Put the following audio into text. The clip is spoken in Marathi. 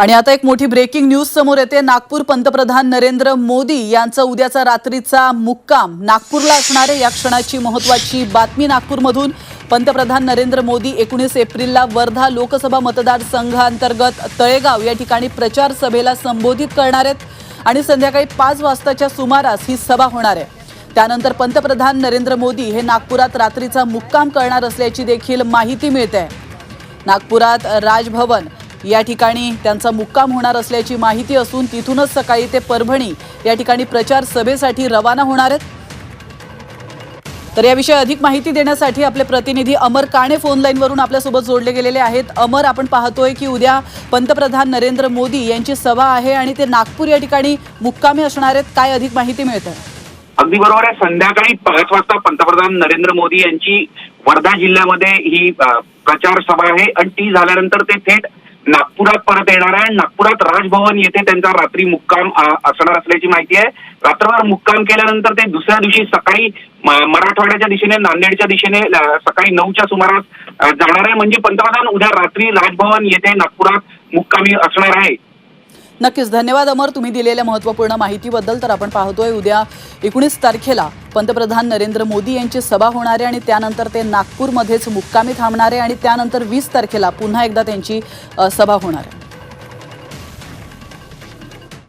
आणि आता एक मोठी ब्रेकिंग न्यूज समोर येते. नागपूर पंतप्रधान नरेंद्र मोदी यांचा उद्याचा रात्रीचा मुक्काम नागपूरला असणारे या क्षणाची महत्वाची बातमी नागपूरमधून. पंतप्रधान नरेंद्र मोदी एकोणीस एप्रिलला वर्धा लोकसभा मतदारसंघांतर्गत तळेगाव या ठिकाणी प्रचार सभेला संबोधित करणार आहेत. आणि संध्याकाळी पाच वाजताच्या सुमारास ही सभा होणार आहे. त्यानंतर पंतप्रधान नरेंद्र मोदी हे नागपुरात रात्रीचा मुक्काम करणार असल्याची देखील माहिती मिळते. नागपुरात राजभवन या ठिकाणी त्यांचा मुक्काम होणार असल्याची माहिती असून तिथूनच सकाळी ते परभणी या ठिकाणी प्रचार सभेसाठी रवाना होणार आहेत. तर याविषयी अधिक माहिती देण्यासाठी आपले प्रतिनिधी अमर काणे फोन लाईनवरून आपल्यासोबत जोडले गेलेले आहेत. अमर आपण पाहतोय की उद्या पंतप्रधान नरेंद्र मोदी यांची सभा आहे आणि ते नागपूर या ठिकाणी मुक्कामी असणार आहेत. काय अधिक माहिती मिळते अगदी बरोबर आहे. संध्याकाळी पाच वाजता पंतप्रधान नरेंद्र मोदी यांची वर्धा जिल्ह्यामध्ये ही प्रचार सभा आहे. आणि ती झाल्यानंतर ते थेट नागपुरात परत येणार आहे. नागपुरात राजभवन येथे त्यांचा रात्री मुक्काम असणार असल्याची माहिती आहे. रात्रभर मुक्काम केल्यानंतर ते दुसऱ्या दिवशी सकाळी मराठवाड्याच्या दिशेने नांदेडच्या दिशेने सकाळी नऊच्या सुमारास जाणार आहे. म्हणजे पंतप्रधान उद्या रात्री राजभवन येथे नागपुरात मुक्कामी असणार आहे. नक्कीच धन्यवाद अमर. तुम्ही दिलेल्या महत्त्वपूर्ण माहितीबद्दल तर आपण पाहतोय. उद्या एकोणीस तारखेला पंतप्रधान नरेंद्र मोदी यांची सभा होणार आहे आणि त्यानंतर ते नागपूरमध्येच मुक्कामी थांबणार आहे आणि त्यानंतर वीस तारखेला पुन्हा एकदा त्यांची सभा होणार आहे.